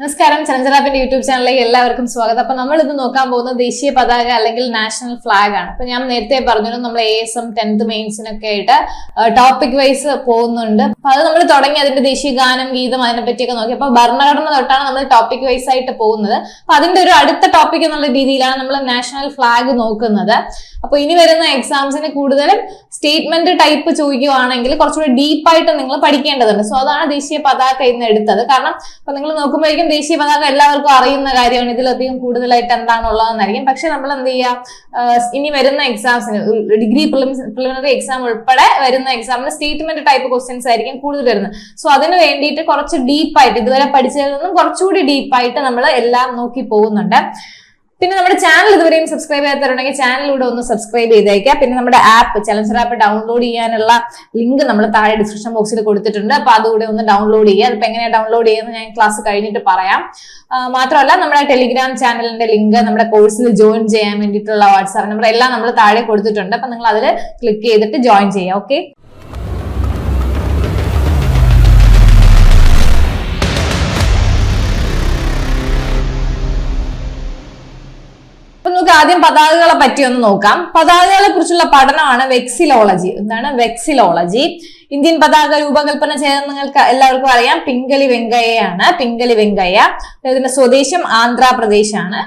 നമസ്കാരം. ചലഞ്ചറാപ്പിന്റെ യൂട്യൂബ് ചാനലിലേക്ക് എല്ലാവർക്കും സ്വാഗതം. അപ്പൊ നമ്മൾ ഇന്ന് നോക്കാൻ പോകുന്നത് ദേശീയ പതാക അല്ലെങ്കിൽ നാഷണൽ ഫ്ലാഗ് ആണ്. അപ്പൊ ഞാൻ നേരത്തെ പറഞ്ഞു നമ്മൾ എ എസ് എം ടെൻത്ത് മെയിൻസിനൊക്കെ ആയിട്ട് ടോപ്പിക് വൈസ് പോകുന്നുണ്ട്. അപ്പൊ അത് നമ്മൾ തുടങ്ങി അതിന്റെ ദേശീയ ഗാനം ഗീതം അതിനെ പറ്റിയൊക്കെ നോക്കി. അപ്പൊ ഭരണഘടന തൊട്ടാണ് നമ്മൾ ടോപ്പിക് വൈസ് ആയിട്ട് പോകുന്നത്. അപ്പൊ അതിന്റെ ഒരു അടുത്ത ടോപ്പിക് എന്നുള്ള രീതിയിലാണ് നമ്മൾ നാഷണൽ ഫ്ലാഗ് നോക്കുന്നത്. അപ്പൊ ഇനി വരുന്ന എക്സാംസിന് കൂടുതലും സ്റ്റേറ്റ്മെന്റ് ടൈപ്പ് ചോദിക്കുവാണെങ്കിൽ കുറച്ചുകൂടി ഡീപ്പായിട്ട് നിങ്ങൾ പഠിക്കേണ്ടതുണ്ട്. സോ അതാണ് ദേശീയ പതാക ഇന്ന് എടുത്തത്. കാരണം അപ്പൊ നിങ്ങൾ നോക്കുമ്പോഴേക്കും ദേശീയ പതാക എല്ലാവർക്കും അറിയുന്ന കാര്യമാണ്. ഇതിലധികം കൂടുതലായിട്ട് എന്താണുള്ളതെന്നായിരിക്കും പക്ഷെ നമ്മൾ എന്ത് ചെയ്യുക ഇനി വരുന്ന എക്സാംസിന് ഡിഗ്രി പ്രിലിമിനറി എക്സാം ഉൾപ്പെടെ വരുന്ന എക്സാമിന് സ്റ്റേറ്റ്മെന്റ് ടൈപ്പ് ക്വസ്റ്റ്യൻസ് ആയിരിക്കും കൂടുതൽ വരുന്നത്. സോ അതിന് വേണ്ടിയിട്ട് കുറച്ച് ഡീപ്പായിട്ട് ഇതുവരെ പഠിച്ചതിൽ നിന്നും കുറച്ചുകൂടി ഡീപ്പായിട്ട് നമ്മൾ എല്ലാം നോക്കി പോകുന്നുണ്ട്. പിന്നെ നമ്മുടെ ചാനൽ ഇതുവരെയും സബ്സ്ക്രൈബ് ചെയ്യാത്തവരുണ്ടെങ്കിൽ ചാനലിലൂടെ ഒന്ന് സബ്സ്ക്രൈബ് ചെയ്തേക്കുക പിന്നെ നമ്മുടെ ആപ്പ് ചലഞ്ചർ ആപ്പ് ഡൗൺലോഡ് ചെയ്യാനുള്ള ലിങ്ക് നമ്മൾ താഴെ ഡിസ്ക്രിപ്ഷൻ ബോക്സിൽ കൊടുത്തിട്ടുണ്ട്. അപ്പൊ അതുകൂടെ ഒന്ന് ഡൗൺലോഡ് ചെയ്യുക. അതിപ്പോ എങ്ങനെയാണ് ഡൗൺലോഡ് ചെയ്യുന്നത് ഞാൻ ക്ലാസ് കഴിഞ്ഞിട്ട് പറയാം. മാത്രമല്ല നമ്മുടെ ടെലിഗ്രാം ചാനലിന്റെ ലിങ്ക് നമ്മുടെ കോഴ്സിൽ ജോയിൻ ചെയ്യാൻ വേണ്ടിയിട്ടുള്ള വാട്സാപ്പ് നമ്പർ എല്ലാം നമ്മൾ താഴെ കൊടുത്തിട്ടുണ്ട്. അപ്പൊ നിങ്ങൾ അതിൽ ക്ലിക്ക് ചെയ്തിട്ട് ജോയിൻ ചെയ്യാം ഓക്കെ നമുക്ക് ആദ്യം പതാകകളെ പറ്റി ഒന്ന് നോക്കാം. പതാകകളെ കുറിച്ചുള്ള പഠനമാണ് വെക്സിലോളജി. എന്താണ് വെക്സിലോളജി? ഇന്ത്യൻ പതാക രൂപകൽപ്പന ചെയ്തത് നിങ്ങൾക്ക് എല്ലാവർക്കും അറിയാം. പിങ്കലി വെങ്കയ്യയാണ്. പിങ്കലി വെങ്കയ്യ. ഇതിന്റെ സ്വദേശം ആന്ധ്രാപ്രദേശാണ്.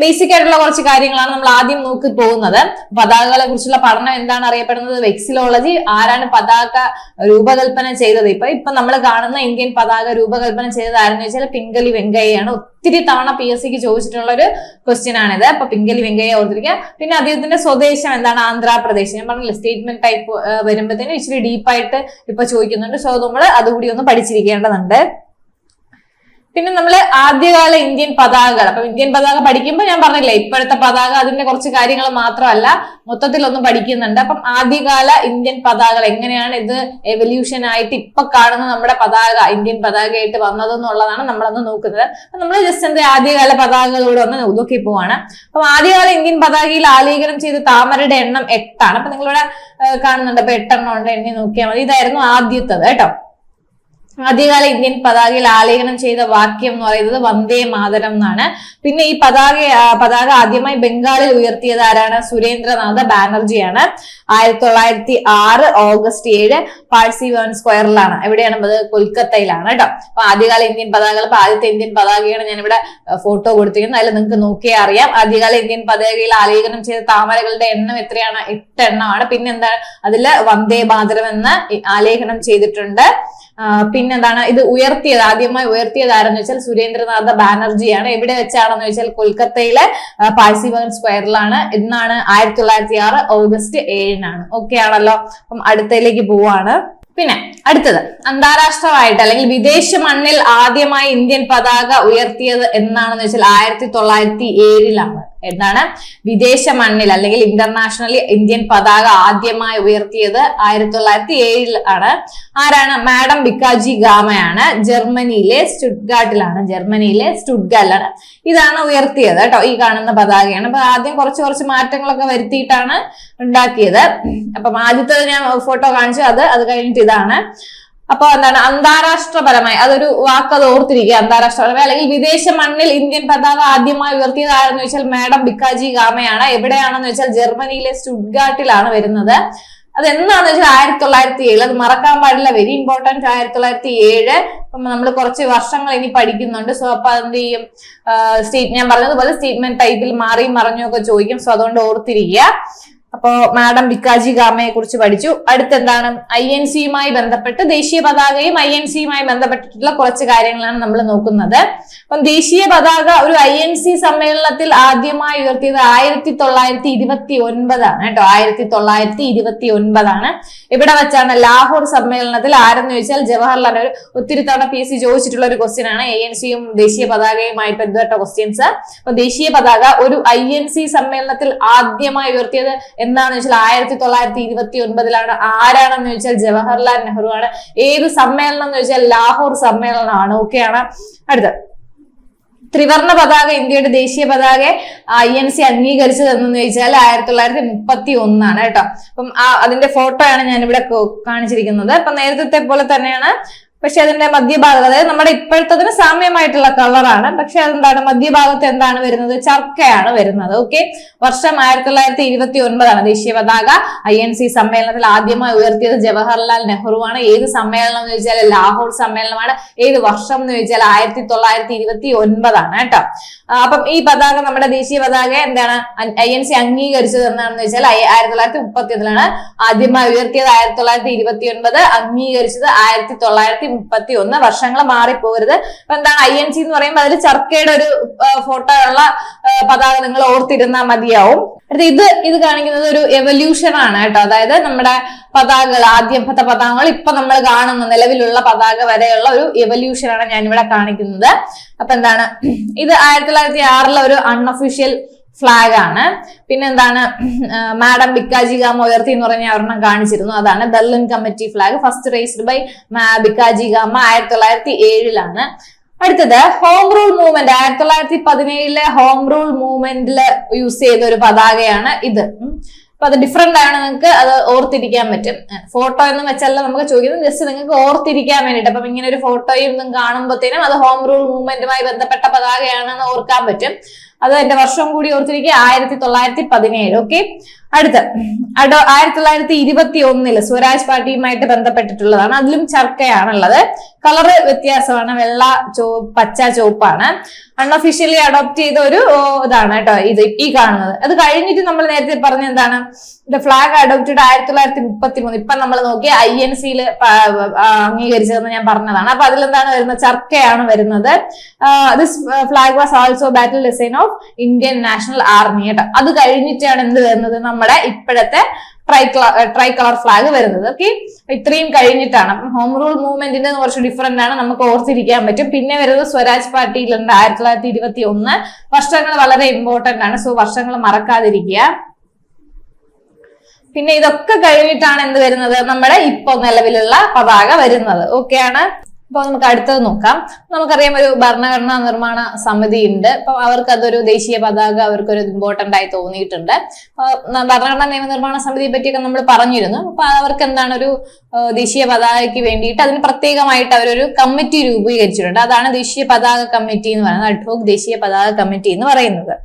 ബേസിക് ആയിട്ടുള്ള കുറച്ച് കാര്യങ്ങളാണ് നമ്മൾ ആദ്യം നോക്കി പോകുന്നത്. പതാകകളെ കുറിച്ചുള്ള പഠനം എന്താണ് അറിയപ്പെടുന്നത്? വെക്സിലോളജി ആരാണ് പതാക രൂപകൽപ്പന ചെയ്തത്? ഇപ്പൊ ഇപ്പൊ നമ്മൾ കാണുന്ന ഇന്ത്യൻ പതാക രൂപകൽപ്പന ചെയ്തത് ആരെന്ന് വെച്ചാൽ പിങ്കലി വെങ്കയ്യാണ് ഒത്തിരി തവണ പി എസ് സിക്ക് ചോദിച്ചിട്ടുള്ള ഒരു ക്വസ്റ്റ്യൻ ആണിത്. അപ്പൊ പിങ്കലി വെങ്കയ്യ ഓർത്തിരിക്കുക. പിന്നെ അദ്ദേഹത്തിന്റെ സ്വദേശം എന്താണ്? ആന്ധ്രാപ്രദേശ്. ഞാൻ പറഞ്ഞില്ല സ്റ്റേറ്റ്മെന്റ് ടൈപ്പ് വരുമ്പോഴത്തേനും ഇച്ചിരി ഡീപ്പായിട്ട് ഇപ്പൊ ചോദിക്കുന്നുണ്ട്. സോ നമ്മൾ അതുകൂടി ഒന്ന് പഠിച്ചിരിക്കേണ്ടതുണ്ട്. പിന്നെ നമ്മൾ ആദ്യകാല ഇന്ത്യൻ പതാകകൾ. അപ്പൊ ഇന്ത്യൻ പതാക പഠിക്കുമ്പോൾ ഞാൻ പറഞ്ഞില്ലേ ഇപ്പോഴത്തെ പതാക അതിന്റെ കുറച്ച് കാര്യങ്ങൾ മാത്രമല്ല മൊത്തത്തിൽ ഒന്നും പഠിക്കുന്നുണ്ട്. അപ്പം ആദ്യകാല ഇന്ത്യൻ പതാകകൾ എങ്ങനെയാണ് ഇത് എവല്യൂഷൻ ആയിട്ട് ഇപ്പൊ കാണുന്ന നമ്മുടെ പതാക ഇന്ത്യൻ പതാകയായിട്ട് വന്നതെന്നുള്ളതാണ് നമ്മളൊന്ന് നോക്കുന്നത്. അപ്പൊ നമ്മൾ ജസ്റ്റ് എന്താ ആദ്യകാല പതാകകളോട് ഒന്ന് നോക്കി പോവാണ്. അപ്പം ആദ്യകാല ഇന്ത്യൻ പതാകയിൽ ആലേഖനം ചെയ്ത താമരയുടെ എണ്ണം എട്ടാണ്. അപ്പൊ നിങ്ങളിവിടെ കാണുന്നുണ്ട്. അപ്പൊ എട്ടെണ്ണം ഉണ്ട്. എണ്ണി നോക്കിയാൽ മതി. ഇതായിരുന്നു ആദ്യത്തത് കേട്ടോ. ആദ്യകാല ഇന്ത്യൻ പതാകയിൽ ആലേഖനം ചെയ്ത വാക്യം എന്ന് പറയുന്നത് വന്ദേ മാതരം എന്നാണ്. പിന്നെ ഈ പതാക പതാക ആദ്യമായി ബംഗാളിൽ ഉയർത്തിയത് ആരാണ്? സുരേന്ദ്രനാഥ ബാനർജിയാണ്. ആയിരത്തി തൊള്ളായിരത്തി ആറ് ഓഗസ്റ്റ് ഏഴ് പാഴ്സി ഭവൻ സ്ക്വയറിലാണ്. എവിടെയാണ്? അത് കൊൽക്കത്തയിലാണ് കേട്ടോ. അപ്പൊ ആദ്യകാല ഇന്ത്യൻ പതാകകൾ അപ്പൊ ആദ്യത്തെ ഇന്ത്യൻ പതാകയാണ് ഇവിടെ ഫോട്ടോ കൊടുത്തിരിക്കുന്നത്. അതിൽ നിങ്ങൾക്ക് നോക്കിയാൽ അറിയാം. ആദ്യകാല ഇന്ത്യൻ പതാകയിൽ ആലേഖനം ചെയ്ത താമരകളുടെ എണ്ണം എത്രയാണ്? എട്ട് എണ്ണമാണ് പിന്നെന്താണ് അതിൽ വന്ദേ മാതരം എന്ന് ആലേഖനം ചെയ്തിട്ടുണ്ട്. പിന്നെന്താണ്? ഇത് ഉയർത്തിയത് ആദ്യമായി ഉയർത്തിയത് ആരെന്ന് വെച്ചാൽ സുരേന്ദ്രനാഥ ബാനർജിയാണ്. എവിടെ വെച്ചാണെന്ന് വെച്ചാൽ കൊൽക്കത്തയിലെ പാഴ്സിബഗൻ സ്ക്വയറിലാണ് എന്നാണ് ആയിരത്തി തൊള്ളായിരത്തി ആറ് ഓഗസ്റ്റ് ഏഴിനാണ്. ഓക്കെ ആണല്ലോ? അപ്പം അടുത്തയിലേക്ക് പോവാണ്. പിന്നെ അടുത്തത്. അന്താരാഷ്ട്രമായിട്ട് അല്ലെങ്കിൽ വിദേശ മണ്ണിൽ ആദ്യമായി ഇന്ത്യൻ പതാക ഉയർത്തിയത് എന്നാണെന്ന് വെച്ചാൽ ആയിരത്തി തൊള്ളായിരത്തി ഏഴിലാണ്. എന്താണ് വിദേശ മണ്ണിൽ അല്ലെങ്കിൽ ഇന്റർനാഷണലി ഇന്ത്യൻ പതാക ആദ്യമായി ഉയർത്തിയത് ആയിരത്തി തൊള്ളായിരത്തി ഏഴിൽ ആണ്. ആരാണ്? മാഡം ബിക്കാജി ഗാമയാണ് ജർമ്മനിയിലെ സ്റ്റുഡ്ഗാട്ടിലാണ് ജർമ്മനിയിലെ സ്റ്റുഡ്ഗാട്ടിലാണ് ഇതാണ് ഉയർത്തിയത് കേട്ടോ ഈ കാണുന്ന പതാകയാണ്. അപ്പൊ ആദ്യം കുറച്ച് കുറച്ച് മാറ്റങ്ങളൊക്കെ വരുത്തിയിട്ടാണ് ഉണ്ടാക്കിയത്. അപ്പം ആദ്യത്തെ ഞാൻ ഫോട്ടോ കാണിച്ചു. അത് അത് കഴിഞ്ഞിട്ട് ഇതാണ്. അപ്പൊ എന്താണ്? അന്താരാഷ്ട്രപരമായി അതൊരു വാക്ക് അത് ഓർത്തിരിക്കുക. അന്താരാഷ്ട്രപരമായി അല്ലെങ്കിൽ വിദേശ മണ്ണിൽ ഇന്ത്യൻ പതാക ആദ്യമായി ഉയർത്തിയത് ആരെന്ന് വെച്ചാൽ മാഡം ബിക്കാജി ഗാമയാണ്. എവിടെയാണെന്ന് വെച്ചാൽ ജർമ്മനിയിലെ സ്റ്റുഡ്ഗാട്ടിലാണ് വരുന്നത്. അത് എന്നാന്ന് വെച്ചാൽ ആയിരത്തി തൊള്ളായിരത്തി ഏഴ് അത് മറക്കാൻ പാടില്ല. വെരി ഇമ്പോർട്ടന്റ് ആയിരത്തി തൊള്ളായിരത്തി ഏഴ് അപ്പം നമ്മൾ കുറച്ച് വർഷങ്ങൾ ഇനി പഠിക്കുന്നുണ്ട്. സോ അപ്പൊ എന്ത് ചെയ്യും? സ്റ്റേറ്റ് ഞാൻ പറഞ്ഞതുപോലെ സ്റ്റേറ്റ്മെന്റ് ടൈപ്പിൽ മാറിയും മറിഞ്ഞും ഒക്കെ ചോദിക്കും. സോ അതുകൊണ്ട് ഓർത്തിരിക്കുക. അപ്പോ മാഡം ബിക്കാജി ഗാമയെ കുറിച്ച് പഠിച്ചു. അടുത്തെന്താണ്? ഐ എൻ സിയുമായി ബന്ധപ്പെട്ട് ദേശീയ പതാകയും ഐ എൻ സിയുമായി ബന്ധപ്പെട്ടിട്ടുള്ള കുറച്ച് കാര്യങ്ങളാണ് നമ്മൾ നോക്കുന്നത്. അപ്പം ദേശീയ പതാക ഒരു ഐ എൻ സി സമ്മേളനത്തിൽ ആദ്യമായി ഉയർത്തിയത് ആയിരത്തി തൊള്ളായിരത്തി ഇരുപത്തി ഒൻപതാണ് കേട്ടോ. ആയിരത്തി തൊള്ളായിരത്തി ഇരുപത്തി ഒൻപതാണ് ഇവിടെ വെച്ചാണ്? ലാഹോർ സമ്മേളനത്തിൽ ആരെന്ന് ചോദിച്ചാൽ ജവഹർലാൽ ഒരു ഒത്തിരി തവണ പി എസ് സി ചോദിച്ചിട്ടുള്ള ഒരു ക്വസ്റ്റ്യൻ ആണ് ഐ എൻ സിയും ദേശീയ പതാകയുമായി ബന്ധപ്പെട്ട ക്വസ്റ്റ്യൻസ്. അപ്പൊ ദേശീയ പതാക ഒരു ഐ എൻ സി സമ്മേളനത്തിൽ ആദ്യമായി ഉയർത്തിയത് എന്താണെന്ന് വെച്ചാൽ ആയിരത്തി തൊള്ളായിരത്തി ഇരുപത്തി ഒൻപതിലാണ് ആരാണെന്ന് ചോദിച്ചാൽ ജവഹർലാൽ നെഹ്റു ആണ് ഏത് സമ്മേളനം എന്ന് ചോദിച്ചാൽ ലാഹോർ സമ്മേളനമാണ്. ഓക്കെയാണ് അടുത്ത ത്രിവർണ പതാക ഇന്ത്യയുടെ ദേശീയ പതാക ഐ എൻ സി അംഗീകരിച്ചത് എന്ന് ചോദിച്ചാൽ ആയിരത്തി തൊള്ളായിരത്തി മുപ്പത്തി ഒന്നാണ് കേട്ടോ. അപ്പം ആ അതിന്റെ ഫോട്ടോയാണ് ഞാൻ ഇവിടെ കാണിച്ചിരിക്കുന്നത്. അപ്പൊ നേരത്തെ പോലെ തന്നെയാണ് പക്ഷെ അതിന്റെ മധ്യഭാഗത്ത് അതായത് നമ്മുടെ ഇപ്പോഴത്തതിന് സാമ്യമായിട്ടുള്ള കളറാണ് പക്ഷെ അതെന്താണ്? മധ്യഭാഗത്ത് എന്താണ് വരുന്നത്? ചർക്കയാണ് വരുന്നത്. ഓക്കെ വർഷം ആയിരത്തി തൊള്ളായിരത്തി ഇരുപത്തി ഒൻപതാണ് ദേശീയ പതാക. ഐ എൻ സി സമ്മേളനത്തിൽ ആദ്യമായി ഉയർത്തിയത് ജവഹർലാൽ നെഹ്റുവാണ്. ഏത് സമ്മേളനം എന്ന് ചോദിച്ചാൽ ലാഹോർ സമ്മേളനമാണ്. ഏത് വർഷം എന്ന് ചോദിച്ചാൽ ആയിരത്തി തൊള്ളായിരത്തി ഇരുപത്തി ഒൻപതാണ് കേട്ടോ അപ്പം ഈ പതാക നമ്മുടെ ദേശീയ പതാക എന്താണ്? ഐ എൻ സി അംഗീകരിച്ചത് എന്നാണെന്ന് വെച്ചാൽ ആയിരത്തി തൊള്ളായിരത്തി മുപ്പത്തി ഒന്നിലാണ് ആദ്യമായി ഉയർത്തിയത് ആയിരത്തി തൊള്ളായിരത്തി ഇരുപത്തി ഒൻപത് അംഗീകരിച്ചത് ആയിരത്തി തൊള്ളായിരത്തി മുപ്പത്തി ഒന്ന് വർഷങ്ങൾ മാറിപ്പോകരുത്. അപ്പൊ എന്താണ് ഐ എൻ സി എന്ന് പറയുമ്പോൾ അതിൽ ചർക്കയുടെ ഒരു ഫോട്ടോ ഉള്ള പതാക നിങ്ങൾ ഓർത്തിരുന്നാൽ മതിയാവും. അടുത്ത ഇത് ഇത് കാണിക്കുന്നത് ഒരു എവല്യൂഷൻ ആണ് കേട്ടോ. അതായത് നമ്മുടെ പതാകകൾ ആദ്യത്തെ പതാകങ്ങൾ ഇപ്പൊ നമ്മൾ കാണുന്ന. നിലവിലുള്ള പതാക വരെയുള്ള ഒരു എവല്യൂഷൻ ആണ് ഞാനിവിടെ കാണിക്കുന്നത്. അപ്പൊ എന്താണ്? ഇത് ആയിരത്തി തൊള്ളായിരത്തി ആറിലെ ഒരു അൺഒഫീഷ്യൽ ഫ്ലാഗ് ആണ്. പിന്നെ എന്താണ്? മാഡം ബിക്കാജി ഗാമ ഉയർത്തി എന്ന് പറഞ്ഞ ഒരെണ്ണം കാണിച്ചിരുന്നു. അതാണ് Berlin committee flag first raised by Bhikaji Cama ആയിരത്തി തൊള്ളായിരത്തി ഏഴിലാണ് അടുത്തത് ഹോം റൂൾ മൂവ്മെന്റ് ആയിരത്തി തൊള്ളായിരത്തി പതിനേഴിലെ ഹോം റൂൾ മൂവ്മെന്റിൽ യൂസ് ചെയ്ത ഒരു പതാകയാണ് ഇത്. അപ്പൊ അത് ഡിഫറെന്റ് ആണ് നിങ്ങൾക്ക് അത് ഓർത്തിരിക്കാൻ പറ്റും. ഫോട്ടോ എന്ന് വെച്ചല്ല നമുക്ക് ചോദിക്കുന്നത് ജസ്റ്റ് നിങ്ങൾക്ക് ഓർത്തിരിക്കാൻ വേണ്ടിയിട്ട്. അപ്പം ഇങ്ങനെ ഒരു ഫോട്ടോയും കാണുമ്പോഴത്തേനും അത് ഹോം റൂൾ മൂവ്മെന്റുമായി ബന്ധപ്പെട്ട പതാകയാണെന്ന് ഓർക്കാൻ പറ്റും. അത് എന്റെ വർഷം കൂടി ഓർത്തിരിക്കുക. ആയിരത്തി തൊള്ളായിരത്തി പതിനേഴ്. ഓക്കെ അടുത്ത. അടോ ആയിരത്തി തൊള്ളായിരത്തി ഇരുപത്തി ഒന്നിൽ സ്വരാജ് പാർട്ടിയുമായിട്ട് ബന്ധപ്പെട്ടിട്ടുള്ളതാണ്. അതിലും ചർക്കയാണുള്ളത്. കളറ് വ്യത്യാസമാണ്. വെള്ള ചോ പച്ച ചുവപ്പാണ്. അൺഒഫീഷ്യലി അഡോപ്റ്റ് ചെയ്ത ഒരു ഇതാണ് കേട്ടോ ഇത് ഈ കാണുന്നത്. അത് കഴിഞ്ഞിട്ട് നമ്മൾ നേരത്തെ പറഞ്ഞ എന്താണ്? ദ ഫ്ലാഗ് അഡോപ്റ്റഡ് ആയിരത്തി തൊള്ളായിരത്തി മുപ്പത്തി മൂന്ന് ഇപ്പൊ നമ്മൾ നോക്കിയ ഐ എൻ സിയിൽ അംഗീകരിച്ചതെന്ന് ഞാൻ പറഞ്ഞതാണ്. അപ്പൊ അതിലെന്താണ് വരുന്നത്? ചർക്കയാണ് വരുന്നത്. This flag was also battle design of Indian national army കേട്ടോ. അത് കഴിഞ്ഞിട്ടാണ് എന്ത് വരുന്നത്? നമ്മുടെ ഇപ്പോഴത്തെ ട്രൈ ട്രൈ കളർ ഫ്ലാഗ് വരുന്നത്. ഓക്കെ ഇത്രയും കഴിഞ്ഞിട്ടാണ്. ഹോം റൂൾ മൂവ്മെന്റിന്റെ കുറച്ച് ഡിഫറെന്റ് ആണ്. നമുക്ക് ഓർത്തിരിക്കാൻ പറ്റും. പിന്നെ വരുന്നത് സ്വരാജ് പാർട്ടിയിലുണ്ട് ആയിരത്തി തൊള്ളായിരത്തി ഇരുപത്തി ഒന്ന് വർഷങ്ങൾ വളരെ ഇമ്പോർട്ടന്റ് ആണ്. സോ വർഷങ്ങൾ മറക്കാതിരിക്കുക. പിന്നെ ഇതൊക്കെ കഴിഞ്ഞിട്ടാണ് എന്ത് വരുന്നത്? നമ്മുടെ ഇപ്പൊ നിലവിലുള്ള പതാക വരുന്നത്. ഓക്കെ അപ്പൊ നമുക്ക് അടുത്തത് നോക്കാം. നമുക്കറിയാം ഒരു ഭരണഘടനാ നിർമ്മാണ സമിതി ഉണ്ട് അപ്പൊ അവർക്ക് അതൊരു ദേശീയ പതാക അവർക്ക് ഒരു ഇമ്പോർട്ടന്റ് ആയി തോന്നിയിട്ടുണ്ട്. ഭരണഘടനാ നിയമനിർമ്മാണ സമിതിയെ പറ്റിയൊക്കെ നമ്മൾ പറഞ്ഞിരുന്നു. അപ്പൊ അവർക്ക് എന്താണ് ഒരു ദേശീയ പതാകയ്ക്ക് വേണ്ടിയിട്ട് അതിന് പ്രത്യേകമായിട്ട് അവരൊരു കമ്മിറ്റി രൂപീകരിച്ചിട്ടുണ്ട്. അതാണ് ദേശീയ പതാക കമ്മിറ്റി എന്ന് പറയുന്നത് അഡ്ഹോക് ദേശീയ പതാക കമ്മിറ്റി എന്ന് പറയുന്നത്.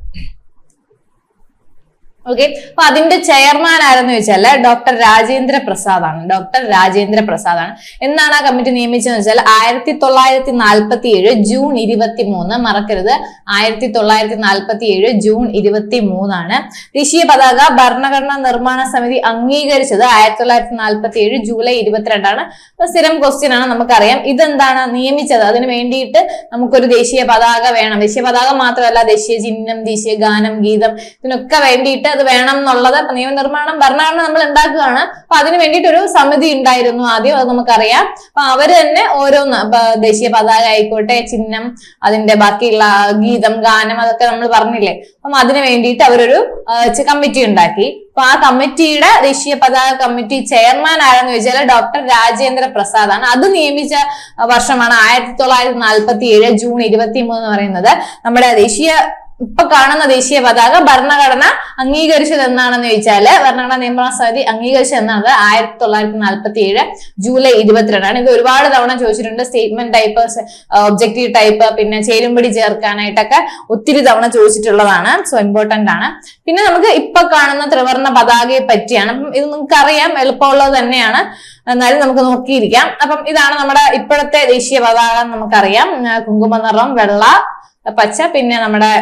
ഓക്കെ അപ്പൊ അതിന്റെ ചെയർമാൻ ആരെന്ന് വെച്ചാൽ ഡോക്ടർ രാജേന്ദ്ര പ്രസാദ് ആണ് ഡോക്ടർ രാജേന്ദ്ര പ്രസാദ് ആണ് എന്നാണ് ആ കമ്മിറ്റി നിയമിച്ചതെന്ന് വെച്ചാൽ ആയിരത്തി തൊള്ളായിരത്തി നാൽപ്പത്തി ഏഴ് ജൂൺ ഇരുപത്തി മൂന്ന് മറക്കരുത്. ആയിരത്തി തൊള്ളായിരത്തി നാൽപ്പത്തി ഏഴ് ജൂൺ ഇരുപത്തി മൂന്നാണ് ദേശീയ പതാക ഭരണഘടനാ നിർമ്മാണ സമിതി അംഗീകരിച്ചത് ആയിരത്തി തൊള്ളായിരത്തി നാൽപ്പത്തി ഏഴ് ജൂലൈ ഇരുപത്തിരണ്ടാണ്. അപ്പൊ സ്ഥിരം ക്വസ്റ്റ്യൻ ആണ് നമുക്കറിയാം. ഇതെന്താണ്? നിയമിച്ചത്. അതിന് വേണ്ടിയിട്ട് നമുക്കൊരു ദേശീയ പതാക വേണം. ദേശീയ പതാക മാത്രമല്ല ദേശീയ ചിഹ്നം ദേശീയ ഗാനം ഗീതം ഇതിനൊക്കെ വേണ്ടിയിട്ട് അത് വേണം എന്നുള്ളത്. നിയമനിർമ്മാണം ഭരണഘടന നമ്മൾ ഉണ്ടാക്കുകയാണ് അപ്പൊ അതിന് വേണ്ടിയിട്ട് ഒരു സമിതി ഉണ്ടായിരുന്നു ആദ്യം അത് നമുക്കറിയാം. അപ്പൊ അവർ തന്നെ ഓരോന്ന് ദേശീയ പതാക ആയിക്കോട്ടെ ചിഹ്നം അതിന്റെ ബാക്കിയുള്ള ഗീതം ഗാനം അതൊക്കെ നമ്മൾ പറഞ്ഞില്ലേ? അപ്പം അതിന് വേണ്ടിയിട്ട് അവരൊരു കമ്മിറ്റി ഉണ്ടാക്കി. അപ്പൊ ആ കമ്മിറ്റിയുടെ ദേശീയ പതാക കമ്മിറ്റി ചെയർമാൻ ആരെന്ന് ചോദിച്ചാൽ ഡോക്ടർ രാജേന്ദ്ര പ്രസാദ് ആണ് അത് നിയമിച്ച വർഷമാണ് ആയിരത്തി തൊള്ളായിരത്തി നാൽപ്പത്തി ഏഴ് ജൂൺ ഇരുപത്തി മൂന്ന് പറയുന്നത്. നമ്മുടെ ദേശീയ ഇപ്പൊ കാണുന്ന ദേശീയ പതാക ഭരണഘടന അംഗീകരിച്ചത് എന്നാണെന്ന് ചോദിച്ചാൽ ഭരണഘടനാ നിയമന സമിതി അംഗീകരിച്ചത് എന്നാണ് ആയിരത്തി തൊള്ളായിരത്തി നാൽപ്പത്തി ഏഴ് ജൂലൈ ഇരുപത്തിരണ്ടാണ്. ഇത് ഒരുപാട് തവണ ചോദിച്ചിട്ടുണ്ട്. സ്റ്റേറ്റ്മെന്റ് ടൈപ്പ് ഒബ്ജക്റ്റീവ് ടൈപ്പ് പിന്നെ ചേരുംപടി ചേർക്കാനായിട്ടൊക്കെ ഒത്തിരി തവണ ചോദിച്ചിട്ടുള്ളതാണ്. സോ ഇമ്പോർട്ടന്റ് ആണ്. പിന്നെ നമുക്ക് ഇപ്പൊ കാണുന്ന ത്രിവർണ പതാകയെ പറ്റിയാണ്. ഇത് നിങ്ങൾക്ക് അറിയാം എളുപ്പമുള്ളത് തന്നെയാണ്. എന്നാലും നമുക്ക് നോക്കിയിരിക്കാം. അപ്പം ഇതാണ് നമ്മുടെ ഇപ്പോഴത്തെ ദേശീയ പതാക നമുക്കറിയാം. കുങ്കുമനിറം കുങ്കുമ നിറം വെള്ള പച്ച പിന്നെ നമ്മുടെ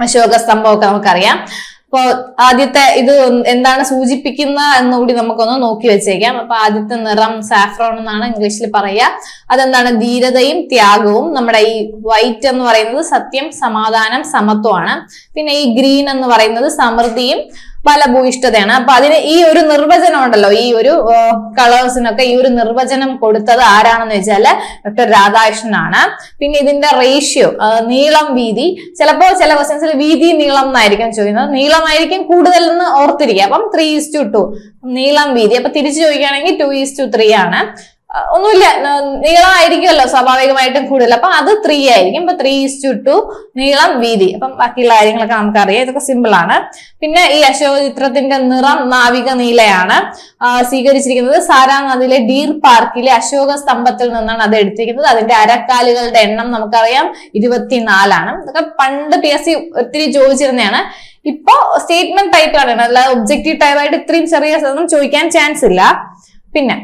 അശോക സ്തംഭമൊക്കെ നമുക്കറിയാം. അപ്പോ ആദ്യത്തെ ഇത് എന്താണ് സൂചിപ്പിക്കുന്ന എന്നുകൂടി നമുക്കൊന്ന് നോക്കി വെച്ചേക്കാം. അപ്പൊ ആദ്യത്തെ നിറം സാഫ്രോൺ എന്നാണ് ഇംഗ്ലീഷിൽ പറയുക. അതെന്താണ്? ധീരതയും ത്യാഗവും. നമ്മുടെ ഈ വൈറ്റ് എന്ന് പറയുന്നത് സത്യം സമാധാനം സമത്വമാണ്. പിന്നെ ഈ ഗ്രീൻ എന്ന് പറയുന്നത് സമൃദ്ധിയും ഫലഭൂയിഷ്ഠതയാണ്. അപ്പൊ അതിന് ഈ ഒരു നിർവചനം ഉണ്ടല്ലോ ഈ ഒരു കളേഴ്സിനൊക്കെ ഈ ഒരു നിർവചനം കൊടുത്തത് ആരാണെന്ന് വെച്ചാൽ ഡോക്ടർ രാധാകൃഷ്ണനാണ്. പിന്നെ ഇതിന്റെ റേഷ്യോ നീളം വീതി ചിലപ്പോ ചില ക്വസ്റ്റ്യൻസിൽ വീതി നീളം എന്നായിരിക്കും ചോദിക്കുന്നത്. നീളമായിരിക്കും കൂടുതൽ എന്ന് ഓർത്തിരിക്കുക. അപ്പം ത്രീ ഈസ് ടു ടു നീളം വീതി. അപ്പൊ തിരിച്ചു ചോദിക്കുകയാണെങ്കിൽ ടു ഈസ് ടു ത്രീ ആണ്. ഒന്നുമില്ല. നീളമായിരിക്കുമല്ലോ സ്വാഭാവികമായിട്ടും കൂടുതൽ. അപ്പൊ അത് ത്രീ ആയിരിക്കും. അപ്പൊ ത്രീ ഇസ്റ്റു ടു നീളം വീതി. അപ്പം ബാക്കിയുള്ള കാര്യങ്ങളൊക്കെ നമുക്കറിയാം. ഇതൊക്കെ സിമ്പിൾ ആണ്. പിന്നെ ഈ അശോക ചിത്രത്തിന്റെ നിറം നാവിക നീലയാണ്. സ്വീകരിച്ചിരിക്കുന്നത് സ്വീകരിച്ചിരിക്കുന്നത് അതിലെ ഡീർ പാർക്കിലെ അശോക സ്തംഭത്തിൽ നിന്നാണ് അത് എടുത്തിരിക്കുന്നത്. അതിന്റെ അരക്കാലുകളുടെ എണ്ണം നമുക്കറിയാം. ഇരുപത്തിനാലാണ്. ഇതൊക്കെ പണ്ട് പി എസ് സി ഒത്തിരി ചോദിച്ചിരുന്നതാണ്. ഇപ്പൊ സ്റ്റേറ്റ്മെന്റ് ടൈപ്പ് ആണ്. അല്ലാതെ ഒബ്ജക്റ്റീവ് ടൈപ്പ് ആയിട്ട് ഇത്രയും ചെറിയ ചോദിക്കാൻ ചാൻസ് ഇല്ല. പിന്നെ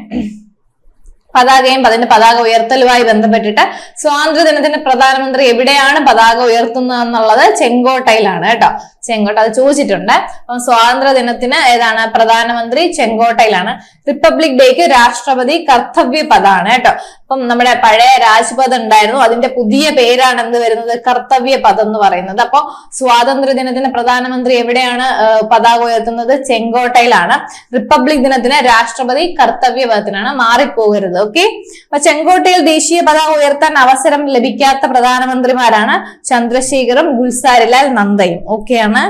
പതാകയും അതിന്റെ പതാക ഉയർത്തലുമായി ബന്ധപ്പെട്ടിട്ട് സ്വാതന്ത്ര്യദിനത്തിന്റെ പ്രധാനമന്ത്രി എവിടെയാണ് പതാക ഉയർത്തുന്നത് എന്നുള്ളത് ചെങ്കോട്ടയിലാണ് കേട്ടോ. ചെങ്കോട്ട അത് ചോദിച്ചിട്ടുണ്ട്. അപ്പം സ്വാതന്ത്ര്യദിനത്തിന് ഏതാണ്? പ്രധാനമന്ത്രി ചെങ്കോട്ടയിലാണ്. റിപ്പബ്ലിക് ഡേക്ക് രാഷ്ട്രപതി കർത്തവ്യ പദാണ് കേട്ടോ. അപ്പം നമ്മുടെ പഴയ രാജ്പഥ് ഉണ്ടായിരുന്നു. അതിന്റെ പുതിയ പേരാണ് എന്ത് വരുന്നത് കർത്തവ്യ പദം എന്ന് പറയുന്നത്. അപ്പൊ സ്വാതന്ത്ര്യ ദിനത്തിന് പ്രധാനമന്ത്രി എവിടെയാണ് പതാക ഉയർത്തുന്നത്? ചെങ്കോട്ടയിലാണ്. റിപ്പബ്ലിക് ദിനത്തിന് രാഷ്ട്രപതി കർത്തവ്യ പദത്തിനാണ്. മാറിപ്പോകരുത് ഓക്കെ? അപ്പൊ ചെങ്കോട്ടയിൽ ദേശീയ പതാക ഉയർത്താൻ അവസരം ലഭിക്കാത്ത പ്രധാനമന്ത്രിമാരാണ് ചന്ദ്രശേഖറും ഗുൽസാരിലാൽ നന്ദയും ഓക്കെയാണ്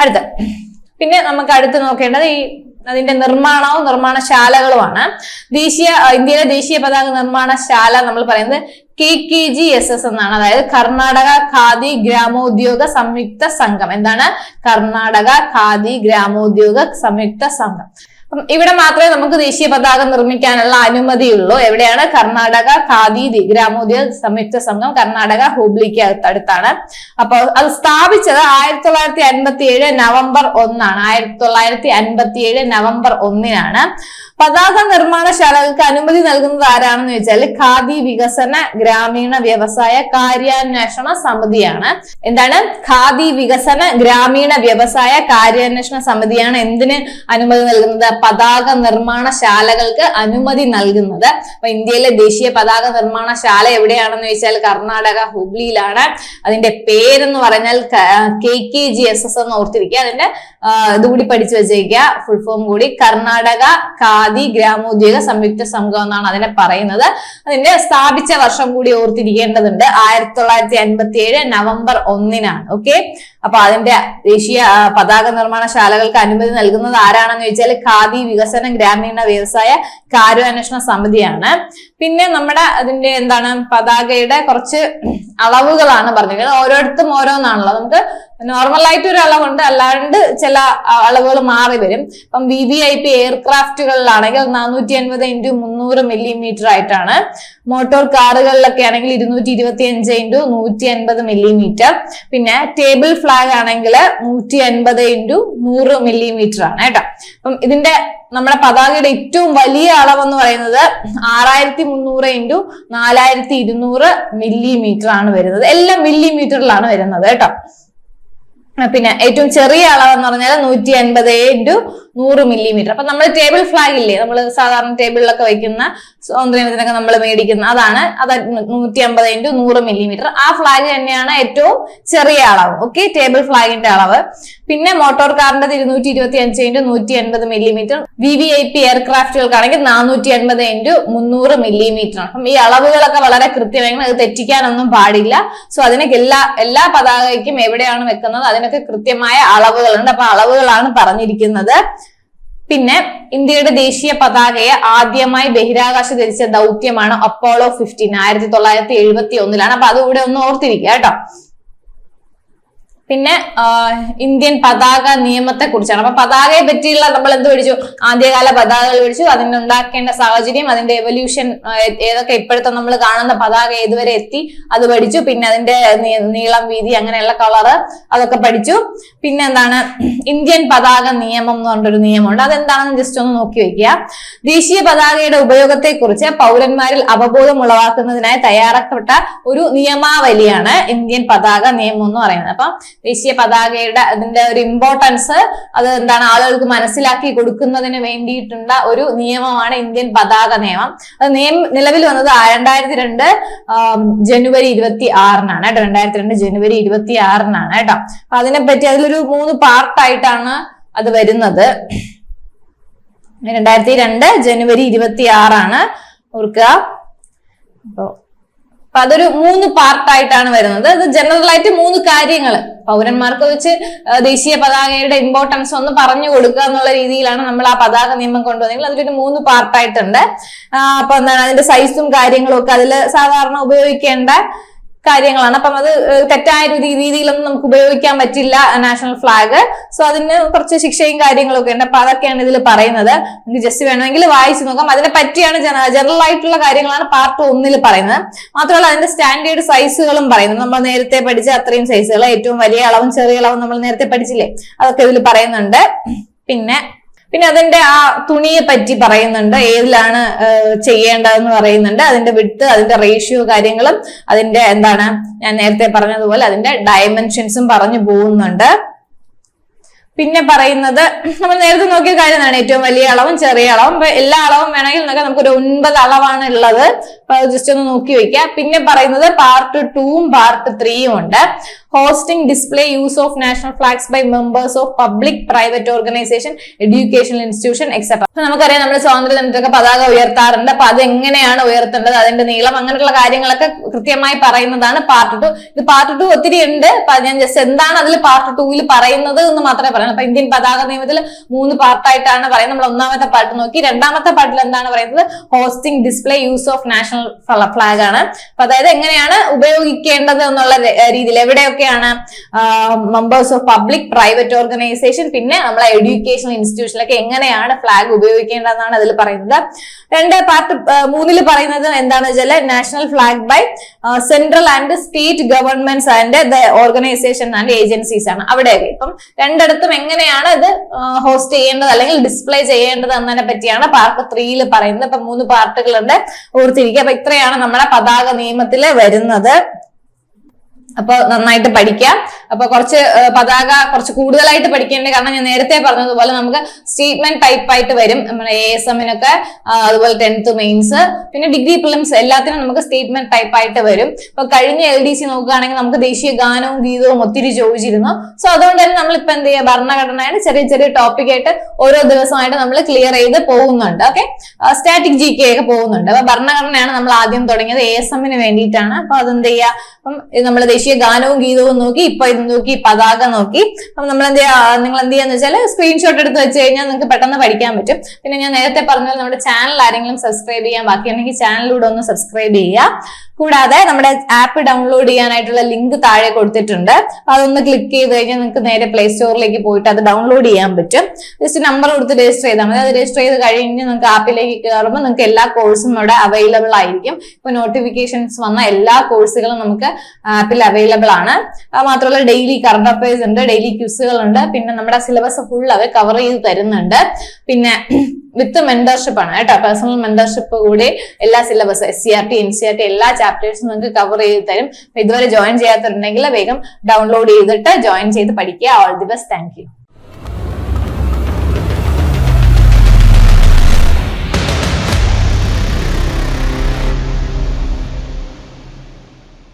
അടുത്ത. പിന്നെ നമുക്ക് അടുത്ത് നോക്കേണ്ടത് ഈ അതിന്റെ നിർമ്മാണവും നിർമ്മാണശാലകളുമാണ്. ദേശീയ ഇന്ത്യയിലെ ദേശീയ പതാക നിർമ്മാണശാല നമ്മൾ പറയുന്നത് K K G S S എന്നാണ്. അതായത് കർണാടക ഖാദി ഗ്രാമോദ്യോഗ സംയുക്ത സംഘം. എന്താണ്? കർണാടക ഖാദി ഗ്രാമോദ്യോഗ സംയുക്ത സംഘം. ഇവിടെ മാത്രമേ നമുക്ക് ദേശീയ പതാക നിർമ്മിക്കാനുള്ള അനുമതിയുള്ളൂ. എവിടെയാണ്? കർണാടക ഖാദി ഗ്രാമോദ്യോഗ സംയുക്ത സംഘം കർണാടക ഹൂബ്ലിക്ക് അടുത്താണ്. അപ്പൊ അത് സ്ഥാപിച്ചത് ആയിരത്തി തൊള്ളായിരത്തി അൻപത്തി ഏഴ് നവംബർ ഒന്നാണ്. ആയിരത്തി തൊള്ളായിരത്തി അൻപത്തി ഏഴ് നവംബർ ഒന്നിനാണ്. പതാക നിർമ്മാണശാലകൾക്ക് അനുമതി നൽകുന്നത് ആരാണെന്ന് വെച്ചാൽ ഖാദി വികസന ഗ്രാമീണ വ്യവസായ കാര്യാന്വേഷണ സമിതിയാണ്. എന്താണ്? ഖാദി വികസന ഗ്രാമീണ വ്യവസായ കാര്യാന്വേഷണ സമിതിയാണ് എന്തിന് അനുമതി നൽകുന്നത്? പതാക നിർമ്മാണശാലകൾക്ക് അനുമതി നൽകുന്നത്. അപ്പൊ ഇന്ത്യയിലെ ദേശീയ പതാക നിർമ്മാണശാല എവിടെയാണെന്ന് വെച്ചാൽ കർണാടക ഹുബ്ലിയിലാണ്. അതിന്റെ പേരെന്ന് പറഞ്ഞാൽ K K G S S എന്ന് ഓർത്തിരിക്കുക. അതിന്റെ ഇതുകൂടി പഠിച്ചു വെച്ചേക്കുക. ഫുൾ ഫോം കൂടി. കർണാടക ഖാദി ഗ്രാമോദ്യോഗ സംയുക്ത സംഘം എന്നാണ് അതിനെ പറയുന്നത്. അതിന്റെ സ്ഥാപിച്ച വർഷം കൂടി ഓർത്തിരിക്കേണ്ടതുണ്ട്. ആയിരത്തി തൊള്ളായിരത്തി അൻപത്തി ഏഴ് നവംബർ ഒന്നിനാണ്. ഓക്കെ അപ്പൊ അതിന്റെ ദേശീയ പതാക നിർമ്മാണശാലകൾക്ക് അനുമതി നൽകുന്നത് ആരാണെന്ന് ചോദിച്ചാൽ ഖാദി വികസന ഗ്രാമീണ വ്യവസായ കാര്യാന്വേഷണ സമിതിയാണ്. പിന്നെ നമ്മുടെ അതിന്റെ എന്താണ്? പതാകയുടെ കുറച്ച് അളവുകളാണ് പറഞ്ഞിരിക്കുന്നത്. ഓരോരുത്തും ഓരോന്നാണല്ലോ. നമുക്ക് നോർമൽ ആയിട്ട് ഒരു അളവുണ്ട്. അല്ലാണ്ട് ചില അളവുകൾ മാറി വരും. ഇപ്പം വി വി ഐ പി എയർക്രാഫ്റ്റുകളിലാണെങ്കിൽ നാനൂറ്റി അൻപത് ഇന്റു മുന്നൂറ് മില്ലിമീറ്റർ ആയിട്ടാണ്. മോട്ടോർ കാറുകളിലൊക്കെ ആണെങ്കിൽ ഇരുന്നൂറ്റി ഇരുപത്തി അഞ്ച് ഇന്റു നൂറ്റി അൻപത് മില്ലിമീറ്റർ പിന്നെ ടേബിൾ ഫ്ലാഗ് ആണെങ്കിൽ നൂറ്റി അൻപത് ഇന്റു നൂറ് മില്ലിമീറ്റർ ആണ് കേട്ടോ. അപ്പം ഇതിന്റെ നമ്മുടെ പതാകയുടെ ഏറ്റവും വലിയ അളവെന്ന് പറയുന്നത് ആറായിരത്തി മുന്നൂറ് ഇന്റു നാലായിരത്തി ഇരുന്നൂറ് മില്ലിമീറ്റർ ആണ് വരുന്നത്. എല്ലാം മില്ലിമീറ്ററിലാണ് വരുന്നത് കേട്ടോ. പിന്നെ ഏറ്റവും ചെറിയ അളവെന്ന് പറഞ്ഞാൽ നൂറ്റി എൺപത് ഇന്റു നൂറ് മില്ലിമീറ്റർ അപ്പൊ നമ്മൾ ടേബിൾ ഫ്ലാഗ് ഇല്ലേ? നമ്മൾ സാധാരണ ടേബിളിലൊക്കെ വെക്കുന്ന സ്വാതന്ത്ര്യത്തിനൊക്കെ നമ്മൾ മേടിക്കുന്ന അതാണ്. അത് നൂറ്റി അമ്പത് ഇന്റു നൂറ് മില്ലിമീറ്റർ ആ ഫ്ലാഗ് തന്നെയാണ് ഏറ്റവും ചെറിയ അളവ്. ഓക്കെ ടേബിൾ ഫ്ലാഗിന്റെ അളവ്. പിന്നെ മോട്ടോർ കാറിന്റെ ഇരുന്നൂറ്റി ഇരുപത്തി അഞ്ച് ഇന്റു നൂറ്റി അൻപത് millimetre V V I P എയർക്രാഫ്റ്റുകൾക്കാണെങ്കിൽ നാനൂറ്റി അൻപത് ഇന്റു മുന്നൂറ് മില്ലിമീറ്റർ ആണ് അപ്പം ഈ അളവുകളൊക്കെ വളരെ കൃത്യമായിരിക്കണം. അത് തെറ്റിക്കാനൊന്നും പാടില്ല. സോ അതിനൊക്കെ എല്ലാ എല്ലാ പതാകയ്ക്കും എവിടെയാണ് വെക്കുന്നത്? അതിനൊക്കെ കൃത്യമായ അളവുകളുണ്ട്. അപ്പൊ അളവുകളാണ് പറഞ്ഞിരിക്കുന്നത്. പിന്നെ ഇന്ത്യയുടെ ദേശീയ പതാകയെ ആദ്യമായി ബഹിരാകാശ ധരിച്ച ദൗത്യമാണ് അപ്പോളോ ഫിഫ്റ്റീൻ ആയിരത്തി തൊള്ളായിരത്തി എഴുപത്തി ഒന്നിലാണ്. അപ്പൊ അത് ഇവിടെ ഒന്ന് ഓർത്തിരിക്കുക കേട്ടോ. പിന്നെ ഇന്ത്യൻ പതാക നിയമത്തെ കുറിച്ചാണ്. അപ്പൊ പതാകയെ പറ്റിയുള്ള നമ്മൾ എന്ത് പഠിച്ചു ആദ്യകാല പതാകകൾ പഠിച്ചു അതിന് ഉണ്ടാക്കേണ്ട സാഹചര്യം അതിന്റെ എവല്യൂഷൻ ഏതൊക്കെ ഇപ്പോഴത്തെ നമ്മൾ കാണുന്ന പതാക ഏതുവരെ എത്തി അത് പഠിച്ചു. പിന്നെ അതിന്റെ നീളം വീതി അങ്ങനെയുള്ള കളറ് അതൊക്കെ പഠിച്ചു. പിന്നെ എന്താണ്? ഇന്ത്യൻ പതാക നിയമം എന്ന് പറഞ്ഞൊരു നിയമമുണ്ട്. അതെന്താണെന്ന് ജസ്റ്റ് ഒന്ന് നോക്കി വെക്കുക. ദേശീയ പതാകയുടെ ഉപയോഗത്തെ കുറിച്ച് പൗരന്മാരിൽ അവബോധം ഉളവാക്കുന്നതിനായി തയ്യാറാക്കപ്പെട്ട ഒരു നിയമാവലിയാണ് ഇന്ത്യൻ പതാക നിയമം എന്ന് പറയുന്നത്. അപ്പം ദേശീയ പതാകയുടെ അതിന്റെ ഒരു ഇമ്പോർട്ടൻസ് അത് എന്താണ് ആളുകൾക്ക് മനസ്സിലാക്കി കൊടുക്കുന്നതിന് വേണ്ടിയിട്ടുള്ള ഒരു നിയമമാണ് ഇന്ത്യൻ പതാക നിയമം. അത് നിയമം നിലവിൽ വന്നത് രണ്ടായിരത്തി രണ്ട് ജനുവരി ഇരുപത്തി ആറിനാണ് കേട്ടോ. രണ്ടായിരത്തി രണ്ട് ജനുവരി ഇരുപത്തി ആറിനാണ് കേട്ടോ. അപ്പൊ അതിനെപ്പറ്റി അതിലൊരു മൂന്ന് പാർട്ടായിട്ടാണ് അത് വരുന്നത്. രണ്ടായിരത്തി രണ്ട് ജനുവരി ഇരുപത്തി ആറാണ് ഓർക്കുക. അപ്പോ അപ്പൊ അതൊരു മൂന്ന് പാർട്ടായിട്ടാണ് വരുന്നത്. അത് ജനറൽ ആയിട്ട് മൂന്ന് കാര്യങ്ങൾ പൗരന്മാർക്ക് വെച്ച് ദേശീയ പതാകയുടെ ഇമ്പോർട്ടൻസ് ഒന്ന് പറഞ്ഞു കൊടുക്കുക എന്നുള്ള രീതിയിലാണ് നമ്മൾ ആ പതാക നിയമം കൊണ്ടുവന്നെങ്കിൽ അതിലൊരു മൂന്ന് പാർട്ടായിട്ടുണ്ട് അപ്പൊ എന്താണ് അതിന്റെ സൈസും കാര്യങ്ങളും ഒക്കെ അതിൽ സാധാരണ ഉപയോഗിക്കേണ്ട കാര്യങ്ങളാണ്. അപ്പം അത് തെറ്റായ രീതിയിലൊന്നും നമുക്ക് ഉപയോഗിക്കാൻ പറ്റില്ല നാഷണൽ ഫ്ലാഗ്. സോ അതിന് കുറച്ച് ശിക്ഷയും കാര്യങ്ങളും ഒക്കെ ഉണ്ട്. അപ്പൊ അതൊക്കെയാണ് ഇതിൽ പറയുന്നത്. നിങ്ങൾക്ക് ജസ്റ്റ് വേണമെങ്കിൽ വായിച്ചു നോക്കാം. അതിനെ പറ്റിയാണ് ജനറൽ ആയിട്ടുള്ള കാര്യങ്ങളാണ് പാർട്ട് ഒന്നിൽ പറയുന്നത്. മാത്രമല്ല അതിന്റെ സ്റ്റാൻഡേർഡ് സൈസുകളും പറയുന്നു നമ്മൾ നേരത്തെ പഠിച്ച അത്രയും സൈസുകൾ ഏറ്റവും വലിയ അളവും ചെറിയ അളവും നമ്മൾ നേരത്തെ പഠിച്ചില്ലേ? അതൊക്കെ ഇതിൽ പറയുന്നുണ്ട്. പിന്നെ പിന്നെ അതിന്റെ ആ തുണിയെ പറ്റി പറയുന്നുണ്ട്. ഏതിലാണ് ചെയ്യേണ്ടതെന്ന് പറയുന്നുണ്ട്. അതിന്റെ വിട്ട് അതിന്റെ റേഷ്യോ കാര്യങ്ങളും അതിന്റെ എന്താണ് ഞാൻ നേരത്തെ പറഞ്ഞതുപോലെ അതിന്റെ ഡയമെൻഷൻസും പറഞ്ഞു പോകുന്നുണ്ട്. പിന്നെ പറയുന്നത് നമ്മൾ നേരത്തെ നോക്കിയ കാര്യമാണ് ഏറ്റവും വലിയ അളവും ചെറിയ അളവും. എല്ലാ അളവും വേണമെങ്കിൽ നോക്കാം നമുക്ക് ഒരു ഒൻപത് അളവാണ് ഉള്ളത് അപ്പൊ ജസ്റ്റ് ഒന്ന് നോക്കി വെക്കാം. പിന്നെ പറയുന്നത് പാർട്ട് ടൂവും പാർട്ട് ത്രീയും ഉണ്ട്. Hosting display use of national flags by members of public private organisation educational institution etcetera അപ്പൊ നമുക്കറിയാം നമ്മൾ സ്വാതന്ത്ര്യ ദിനത്തിലൊക്കെ പതാക ഉയർത്താറുണ്ട്. അപ്പൊ അത് എങ്ങനെയാണ് ഉയർത്തേണ്ടത്? അതിന്റെ നീളം അങ്ങനെയുള്ള കാര്യങ്ങളൊക്കെ കൃത്യമായി പറയുന്നതാണ് പാർട്ട് ടു ഇത് പാർട്ട് ടു ഒത്തിരി ഉണ്ട്. ഞാൻ ജസ്റ്റ് എന്താണ് അതിൽ പാർട്ട് ടൂവിൽ പറയുന്നത് എന്ന് മാത്രമേ പറയുന്നത് അപ്പൊ ഇന്ത്യൻ പതാക നിയമത്തിൽ മൂന്ന് പാർട്ടായിട്ടാണ് പറയുന്നത്. നമ്മൾ ഒന്നാമത്തെ പാർട്ട് നോക്കി. രണ്ടാമത്തെ പാർട്ടിൽ എന്താണ് പറയുന്നത്? Hosting display use of national flag ആണ്. അപ്പൊ അതായത് എങ്ങനെയാണ് ഉപയോഗിക്കേണ്ടത് എന്നുള്ള രീതിയിൽ രീതിയിൽ എവിടെയൊക്കെയാണ് members of public private organisation പിന്നെ നമ്മളെ എഡ്യൂക്കേഷണൽ ഇൻസ്റ്റിറ്റ്യൂഷനിലൊക്കെ എങ്ങനെയാണ് ഫ്ലാഗ് ഉപയോഗിക്കേണ്ടതെന്നാണ് അതിൽ പറയുന്നത്. രണ്ട് പാർട്ട് മൂന്നിൽ പറയുന്നത് എന്താണെന്ന് വെച്ചാൽ national flag by central and state governments and the organisation and agencies ആണ്. അവിടെയൊക്കെ ഇപ്പം രണ്ടിടത്തും എങ്ങനെയാണ് ഇത് ഹോസ്റ്റ് ചെയ്യേണ്ടത് അല്ലെങ്കിൽ ഡിസ്പ്ലേ ചെയ്യേണ്ടത് എന്നതിനെ പറ്റിയാണ് പാർട്ട് ത്രീയിൽ പറയുന്നത്. ഇപ്പൊ മൂന്ന് പാർട്ടുകളുണ്ട് ഓർത്തിരിക്കുക അപ്പൊ ഇത്രയാണ് നമ്മുടെ പതാക നിയമത്തിൽ വരുന്നത്. അപ്പൊ നന്നായിട്ട് പഠിക്കാം. അപ്പൊ കുറച്ച് പതാക കുറച്ച് കൂടുതലായിട്ട് പഠിക്കേണ്ടത് കാരണം ഞാൻ നേരത്തെ പറഞ്ഞതുപോലെ നമുക്ക് സ്റ്റേറ്റ്മെന്റ് ടൈപ്പ് ആയിട്ട് വരും. നമ്മുടെ എ എസ് എമ്മിനൊക്കെ അതുപോലെ ടെൻത്ത് മെയിൻസ് പിന്നെ ഡിഗ്രി പ്രിലിംസ് എല്ലാത്തിനും നമുക്ക് സ്റ്റേറ്റ്മെന്റ് ടൈപ്പ് ആയിട്ട് വരും. ഇപ്പൊ കഴിഞ്ഞ എൽ ഡി സി നോക്കുകയാണെങ്കിൽ നമുക്ക് ദേശീയ ഗാനവും ഗീതവും ഒത്തിരി ചോദിച്ചിരുന്നു. സോ അതുകൊണ്ട് തന്നെ നമ്മൾ എന്ത് ചെയ്യുക ഭരണഘടനയുടെ ചെറിയ ചെറിയ ടോപ്പിക് ആയിട്ട് ഓരോ ദിവസമായിട്ട് നമ്മൾ ക്ലിയർ ചെയ്ത് പോകുന്നുണ്ട്. ഓക്കെ സ്റ്റാറ്റിക് ജി കെ ഒക്കെ പോകുന്നുണ്ട്. അപ്പൊ ഭരണഘടനയാണ് നമ്മൾ ആദ്യം തുടങ്ങിയത് എ എസ് എമ്മിന് വേണ്ടിയിട്ടാണ്. അപ്പൊ അതെന്ത് ചെയ്യുക അപ്പം നമ്മൾ ദേശീയ ഗാനവും ഗീതവും നോക്കി ഇപ്പൊ ഇത് നോക്കി പതാക നോക്കി. അപ്പൊ നമ്മൾ എന്ത് നിങ്ങൾ എന്ത് ചെയ്യാന്ന് വെച്ചാൽ സ്ക്രീൻഷോട്ട് എടുത്ത് വെച്ച് കഴിഞ്ഞാൽ നിങ്ങൾക്ക് പെട്ടെന്ന് പഠിക്കാൻ പറ്റും. പിന്നെ ഞാൻ നേരത്തെ പറഞ്ഞ പോലെ നമ്മുടെ ചാനൽ ആരെങ്കിലും സബ്സ്ക്രൈബ് ചെയ്യാൻ ബാക്കിയുണ്ടെങ്കിൽ ചാനലിലൂടെ ഒന്ന് സബ്സ്ക്രൈബ് ചെയ്യുക. കൂടാതെ നമ്മുടെ ആപ്പ് ഡൗൺലോഡ് ചെയ്യാനായിട്ടുള്ള ലിങ്ക് താഴെ കൊടുത്തിട്ടുണ്ട്. അപ്പൊ അതൊന്ന് ക്ലിക്ക് ചെയ്ത് കഴിഞ്ഞാൽ നിങ്ങൾക്ക് നേരെ പ്ലേ സ്റ്റോറിലേക്ക് പോയിട്ട് അത് ഡൗൺലോഡ് ചെയ്യാൻ പറ്റും. ജസ്റ്റ് നമ്പർ കൊടുത്ത് രജിസ്റ്റർ ചെയ്താൽ മതി. അത് രജിസ്റ്റർ ചെയ്ത് കഴിഞ്ഞ് നിങ്ങൾക്ക് ആപ്പിലേക്ക് കയറുമ്പോൾ നിങ്ങൾക്ക് എല്ലാ കോഴ്സും അവിടെ അവൈലബിൾ ആയിരിക്കും. ഇപ്പൊ നോട്ടിഫിക്കേഷൻസ് വന്ന എല്ലാ കോഴ്സുകളും നമുക്ക് ആപ്പിൽ അവൈലബിൾ ആണ്. മാത്രമല്ല ഡെയിലി കറണ്ട് അഫയേഴ്സ് ഉണ്ട് ഡെയിലി ക്യൂസുകൾ ഉണ്ട് പിന്നെ നമ്മുടെ സിലബസ് ഫുൾ അവർ കവർ ചെയ്ത് തരുന്നുണ്ട്. പിന്നെ വിത്ത് മെന്റർഷിപ്പ് ആണ് കേട്ടോ. പേഴ്സണൽ മെന്റർഷിപ്പ് കൂടി എല്ലാ syllabus S C R T N C R T എല്ലാ ചാപ്റ്റേഴ്സും നിങ്ങൾക്ക് കവർ ചെയ്ത് തരും. ഇതുവരെ ജോയിൻ ചെയ്യാത്തുണ്ടെങ്കിൽ വേഗം ഡൗൺലോഡ് ചെയ്തിട്ട് ജോയിൻ ചെയ്ത് പഠിക്കുക. All the best thank you